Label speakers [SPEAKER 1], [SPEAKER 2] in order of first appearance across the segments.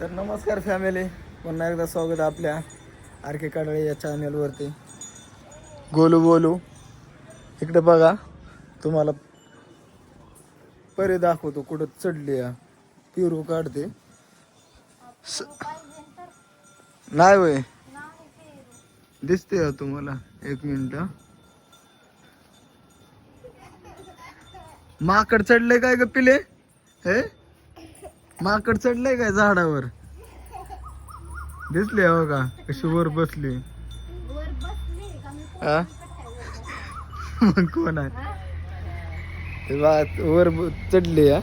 [SPEAKER 1] तर नमस्कार फॅमिली पुन्हा एकदा स्वागत आपल्या आर के काडळे या चॅनलवरती गोलू बोलू इकडे बघा तुम्हाला परे दाखवतो कुठं चढली पिरू काढते. स- नाही वय. दिसते हो तुम्हाला. एक मिनिट माकड चढले काय ग पिले? हे? माकड चढलंय काय झाडावर? दिसले हो का? कशी वर बसली. मग कोण आहे? ते बा- वर चढली हा.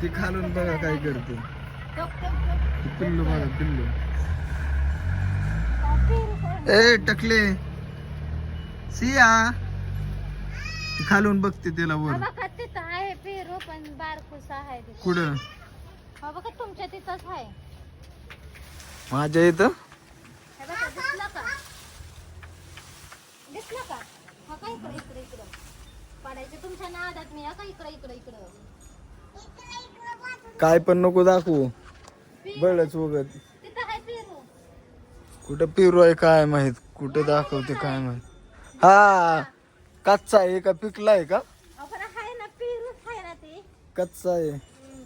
[SPEAKER 1] ती खालून बघा काय करते. पिल्लू बघा पिल्लू. ए टकले. सिया. ती खालून बघते तिला वर.
[SPEAKER 2] बघा तिथं आहे पेरू पण बारकुस आहे तिथं.
[SPEAKER 1] कुठं?
[SPEAKER 2] हा बघा तुमच्या तिथंच आहे.
[SPEAKER 1] माझ्या इथं?
[SPEAKER 2] हे बघा दिसलं का? दिसलं का? हा का इकडं इकडं इकडं? पडायचं तुमच्या नादात मी हा का इकडं इकडं इकडं?
[SPEAKER 1] काय पण नको दाखवू. बळच वगत
[SPEAKER 2] तिथं आहे पेरू.
[SPEAKER 1] कुठं पिरू आहे काय माहीत? कुठं दाखवते काय माहीत? हा. कच्चा आहे का? पिकला आहे का?
[SPEAKER 2] आपण आहे ना पेरूच आहे ना ते.
[SPEAKER 1] कच्चा आहे.
[SPEAKER 2] हम्म.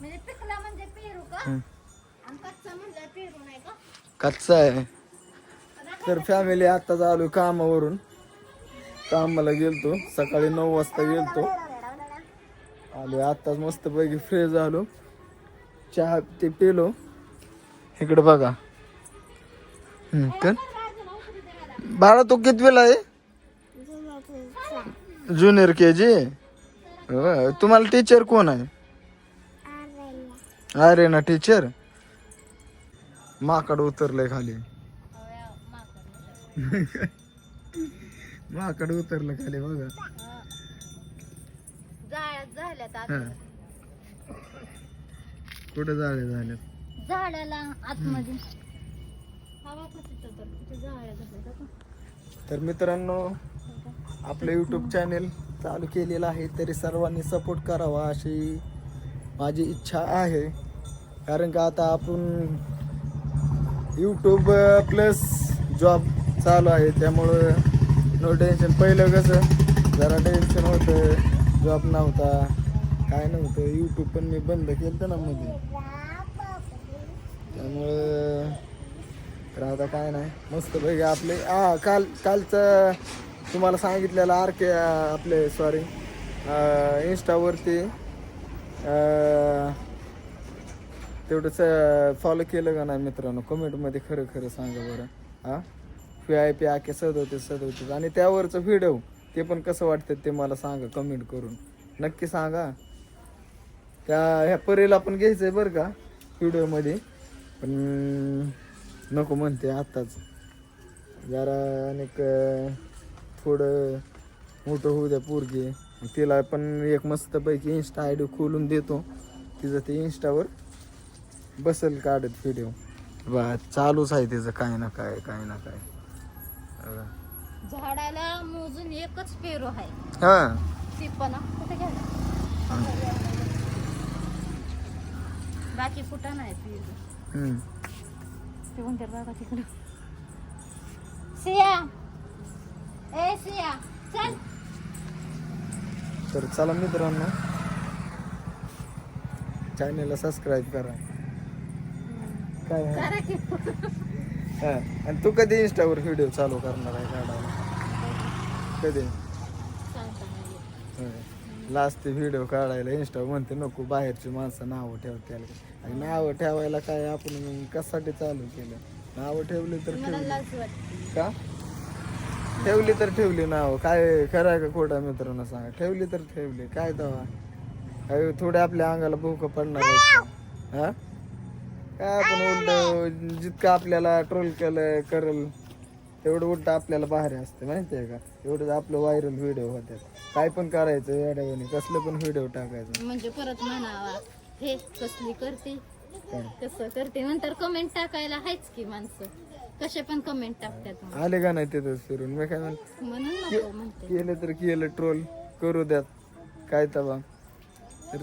[SPEAKER 2] म्हणजे पिकला म्हणजे पेरू का?
[SPEAKER 1] हम्म.
[SPEAKER 2] आणि कच्चा म्हणजे पेरू नाही का?
[SPEAKER 1] कच्चा आहे. तर फॅमिली आता आलो कामावरून. कामाला गेलतो. सकाळी नऊ वाजता गेलतो. आलो आताच मस्त पैकी फ्रेश झालो. चहा ते पिलो. इकडे बघा. हम्म, बाळा तू कितवीला आहे? Junior K G? तुम्हाला टीचर कोण आहे? अरे ना टीचर माकड उतरलंय खाली. माकड उतरलं खाली बघा. हा. कुठं झाले झाले
[SPEAKER 2] झाडाला आतमध्ये. तर
[SPEAKER 1] मित्रांनो आपलं यूट्यूब चॅनेल चालू केलेलं आहे तरी सर्वांनी सपोर्ट करावा अशी माझी इच्छा आहे. कारण का आता आपण यूट्यूब प्लस जॉब चालू आहे त्यामुळं नो टेन्शन पहिलं कसं जरा टेन्शन होतं जॉब नव्हता काय नव्हतं यूट्यूब पण मी बंद केलं ना मध्ये त्यामुळं तर आता काय नाही. मस्त पैकी आपले हा काल कालचं तुम्हाला सांगितलेलं आर के आपले सॉरी इन्स्टावरती तेवढंच फॉलो केलं का नाही मित्रांनो? कमेंटमध्ये खरं खरं सांगा बरं. हां? पी आय पी आके सदवते सदवते आणि त्यावरचं व्हिडिओ ते पण कसं वाटतं ते मला सांगा कमेंट करून. नक्की सांगा. त्या ह्या परीला पण घ्यायचंय बरं का व्हिडिओमध्ये पण नको म्हणते आत्ताच जरा अनेक थोडं मोठं होऊ द्या पोरगी. तिला पण एक मस्तपैकी इन्स्टा आय डी खोलून देतो. तिचं ते इन्स्टावर बसल काढत व्हिडिओ बा चालूच आहे तिचं काय ना काय काय ना काय.
[SPEAKER 2] झाडाला मोजून एकच पेरू आहे.
[SPEAKER 1] हा.
[SPEAKER 2] ती पण. कुठे घ्या बाकी कुठं नाही पेरू
[SPEAKER 1] हम्म.
[SPEAKER 2] ते कोणत्या बाबा तिकडं. सिया ए सिया चल
[SPEAKER 1] तर चला मित्रांनो. चॅनेलला सबस्क्राईब करा. काय हा. आणि तू कधी इंस्टावर व्हिडिओ चालू करणार आहे काढायला? कधी? लास्ट ते व्हिडिओ काढायला इंस्टा म्हणते नको बाहेरची माणसं नावं ठेवत्याला आणि नावं ठेवायला काय आपण कशासाठी चालू केलं? नावं ठेवली तर का? ठेवली तर ठेवली नाव काय खरं का खोटा मित्रांनो सांगा. ठेवली तर ठेवली. काय दवा काय थोडे आपल्या अंगाला भूक पडणार? हा? काय आपण उलट जितकं आपल्याला ट्रोल केलं करल तेवढं उलट आपल्याला बाहेर असते माहिती आहे का? एवढं आपलं व्हायरल व्हिडिओ होतात. काय पण करायचं येड्यावानी. कसलं पण व्हिडिओ टाकायचं.
[SPEAKER 2] म्हणजे परत म्हणावा हे कसली करते? कसं करते? नंतर कमेंट टाकायला आहेच की माणसं. कसे पण कमेंट टाकतात.
[SPEAKER 1] आले का नाही तिथं फिरून? मी काय म्हणतो?
[SPEAKER 2] म्हणून नको म्हणते.
[SPEAKER 1] केलं तर केलं ट्रोल करू द्यात. काय तवा? तर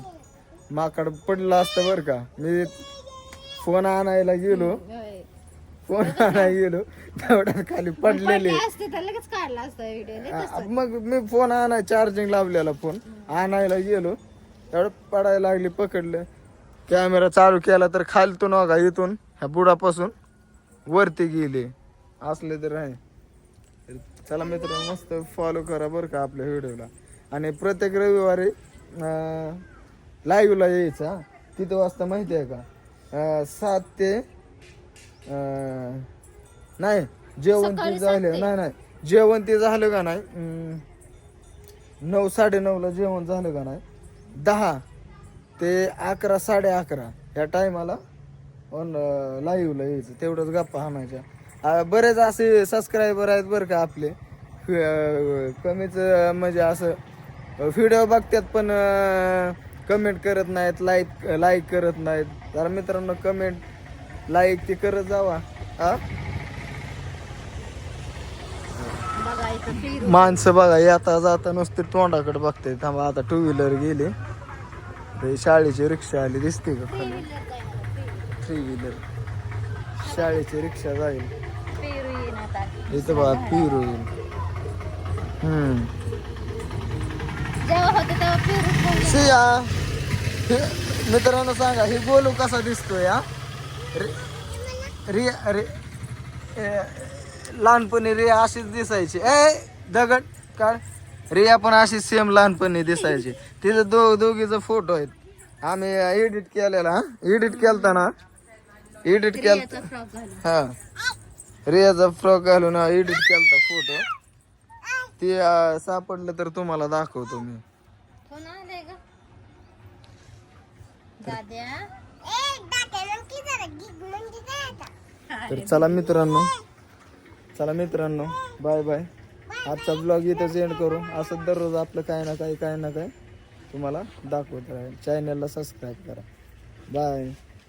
[SPEAKER 1] माकड पडलं असतं बरं का. मी फोन आणायला गेलो.
[SPEAKER 2] होय.
[SPEAKER 1] फोन आणायला गेलो. तेवढ्यात खाली पडलेले.
[SPEAKER 2] पडले असते तर लगेच काढला असता व्हिडिओ
[SPEAKER 1] आ- मग मी फोन आणाय चार्जिंग लावलेला फोन. आणायला गेलो. तेवढं पडायला लागली पकडलं. कॅमेरा चालू केला तर खालतून बघा इथून ह्या बुडापासून. वरती गेले. असले तर आहे. तर चला मित्र मस्त फॉलो करा बरं का आपल्या व्हिडिओला आणि प्रत्येक रविवारी लाईव्हला यायचं. किती वाजता माहिती आहे का? सात ते नाही जेवण ते झालं. नाही नाही. जेवण ते झालं का नाही? नऊ साडे नऊला जेवण झालं का नाही? दहा ते अकरा साडे अकरा. या टायमाला ऑन uh, लाईव्हला यायचं. तेवढंच गप्पा हाणायच्या बरेच असे सबस्क्रायबर आहेत बरं का आपले. कमीच म्हणजे असं व्हिडिओ बघतात पण कमेंट करत नाहीत लाईक लाईक करत नाहीत. तर मित्रांनो कमेंट लाईक ते करत जावा. हा माणसं बघा येता जाता नुसते तोंडाकडे बघते थांबा आता टू व्हीलर गेली. ते शाळेची रिक्षा आली दिसते का खाली? थ्री व्हीलर शाळेची रिक्षा जाईल. इथं बघा पिरू येईल. सिया मित्रांनो सांगा ही गोलू कसा दिसतोय हा? रे- रिया रे लहानपणी रिया अशीच दिसायची. ए दगड काढ. रिया पण अशीच सेम लहानपणी दिसायची. तिथं दो दोघीचा फोटो आहेत. आम्ही एडिट केलेला एडिट केलता ना एडिट केलता.
[SPEAKER 2] घालून.
[SPEAKER 1] हा. रियाचा फ्रॉक घालून एडिट केलता फोटो ते सापडलं तर तुम्हाला दाखवतो मी.
[SPEAKER 2] दाद्या?
[SPEAKER 1] तर चला मित्रांनो. चला मित्रांनो. बाय बाय आजचा ब्लॉग इथंच एंड करू. असं दररोज आपलं काय ना काय काय ना काय तुम्हाला दाखवत राहील. चॅनलला सबस्क्राईब करा. बाय